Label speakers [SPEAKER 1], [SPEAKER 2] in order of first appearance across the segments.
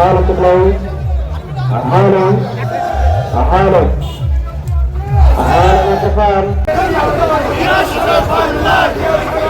[SPEAKER 1] أهانة الله أهانة أهانة أهانة
[SPEAKER 2] الكفار يا
[SPEAKER 3] شرف الله يا
[SPEAKER 1] شرف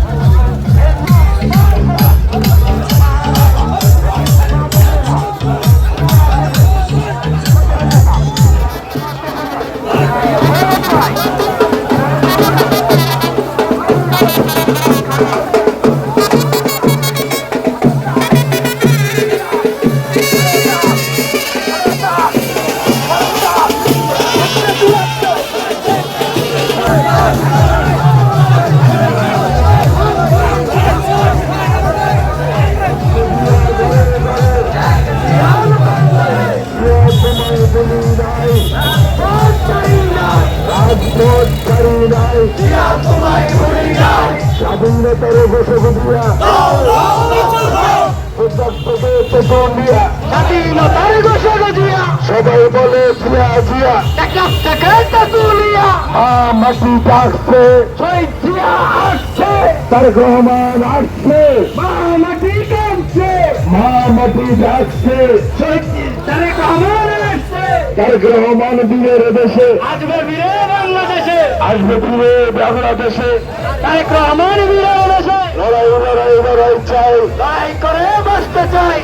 [SPEAKER 1] ঘোষক দিয়া উদ্যোক্তকে পেছন দিয়া
[SPEAKER 3] স্বাধীনতার ঘোষণা দিয়া
[SPEAKER 1] সবাই বলে জিয়া জিয়া মাটি
[SPEAKER 3] আসছে
[SPEAKER 1] তারেক রহমান আসছে
[SPEAKER 3] মাটি কাঁদছে
[SPEAKER 1] মা মাটি ডাকছে
[SPEAKER 3] শহীদ রহমান
[SPEAKER 1] বীরের
[SPEAKER 3] আসবে
[SPEAKER 1] ফিরে বাংলাদেশে।
[SPEAKER 3] তারেক রহমান বীরে বাংলাদেশে
[SPEAKER 1] লড়াই লড়াই লড়াই চাই।
[SPEAKER 3] লড়াই করে বাঁচতে চাই।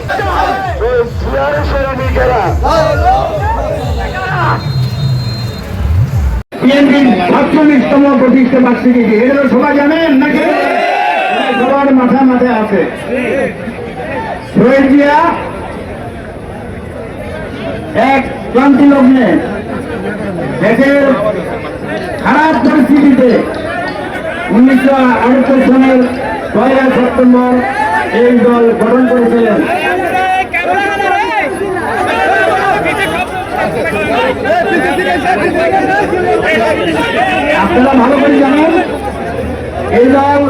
[SPEAKER 1] ওই জিয়ার সৈনিকেরা
[SPEAKER 4] বিএনপির সাতচল্লিশতম প্রতিষ্ঠা বার্ষিকী এগুলো সবাই জানেন নাকি? সবার মাথা মাথায় আছে। এক ক্রান্তি লগ্নে দেশের খারাপ পরিস্থিতিতে উনিশশো আটাত্তর সালের পয়লা সেপ্টেম্বর এই দল গঠন করেছিলেন। আপনারা ভালো করে জানেন, এই দল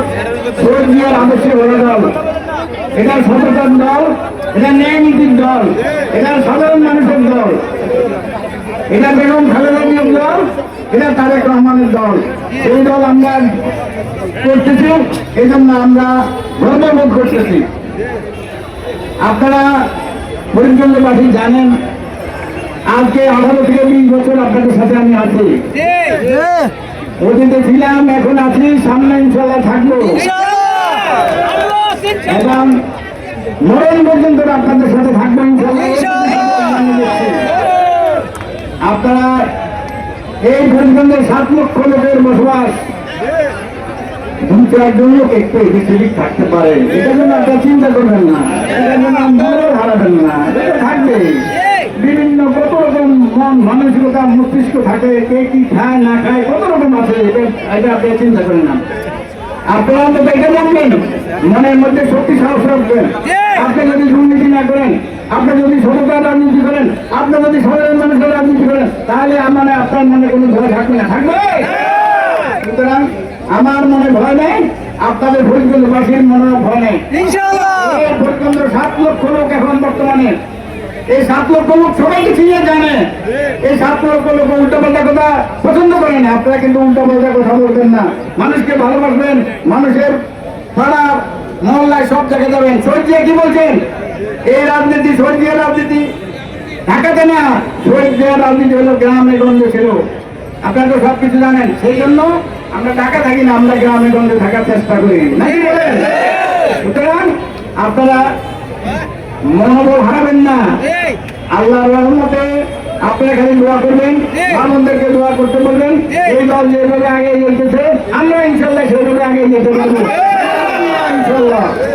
[SPEAKER 4] শহীদ জিয়ার আদর্শে বড় দল। এটা সচেতন দল, এটা ন্যায় নীতির দল, এটা সাধারণ মানুষের দল। এটা বেগম খালেদা জিয়ার দল, এটা তারেক রহমানের দল। এই দল আমরা করতেছি, এই জন্য আমরা গর্ববোধ করতেছি। আপনারা পরিচন্দ্রবাসী জানেন, আজকে আঠারো থেকে বিশ বছর আপনাদের সাথে আমি আছি। অতীতে ছিলাম, এখন আছি, সামনে ইনশাল্লাহ থাকব। এবং মরণ পর্যন্ত আপনাদের সাথে থাকব ইনশাল্লাহ আপনারা এই পরিবন্ধে সাত লক্ষ লোকের বসবাস। দু চারজন লোক একটু এদিক সেদিক থাকতে পারে। এটা জন্য আপনারা চিন্তা করবেন না। এটা জন্য হারাবেন না। এটা থাকবে বিভিন্ন কত রকম মন মানসিকতা মস্তিষ্ক থাকে কে কি খায় না খায় কত রকম আছে এটা এটা আপনি চিন্তা করেন না। আপনারা অন্তত এটা জানবেন মনের মধ্যে শক্তি সাহস রাখবেন। আপনি যদি দুর্নীতি না করেন। আপনি যদি সততার রাজনীতি করেন আপনি যদি সাধারণ মানুষের রাজনীতি করেন তাহলে আমার আপনার মনে কোনো ভয় থাকবে না। থাকবে? সুতরাং আমার মনে ভয় নেই আপনাদের ফরিদগঞ্জবাসীর মনে ভয় নেই। ফরিদগঞ্জ সাত লক্ষ লোক এখন বর্তমানে। এই সাত লক্ষ লোক সবাইকে চিনিয়ে জানে। এই সাত লক্ষ লোক উল্টো পাল্টা কথা পছন্দ করে না। আপনারা কিন্তু উল্টো পাল্টা কথা বলবেন না। মানুষকে ভালোবাসবেন মানুষের পাড়া মহল্লায় সব জায়গায় যাবেন সৈজিয়া কি বলছেন? এই রাজনীতি সৈজিয়া রাজনীতি। ঢাকাতে না শহীদ রাজনীতি হলো গ্রামে গঞ্জে ছিল। আপনারা তো সব কিছু জানেন। সেই জন্য আমরা ঢাকা থাকি না আমরা গ্রামে গঞ্জে থাকার চেষ্টা করি। নাকি বলেন? সুতরাং আপনারা মনোবল হারাবেন না। আল্লাহর রহমতে আপনারা খালি দোয়া করবেন আমাদেরকে দোয়া করতে বলবেন। এই। দল যেভাবে আগে যেতেছে আমরা ইনশাল্লাহ সেভাবে আগে যেতে পারব। ইনশাল্লাহ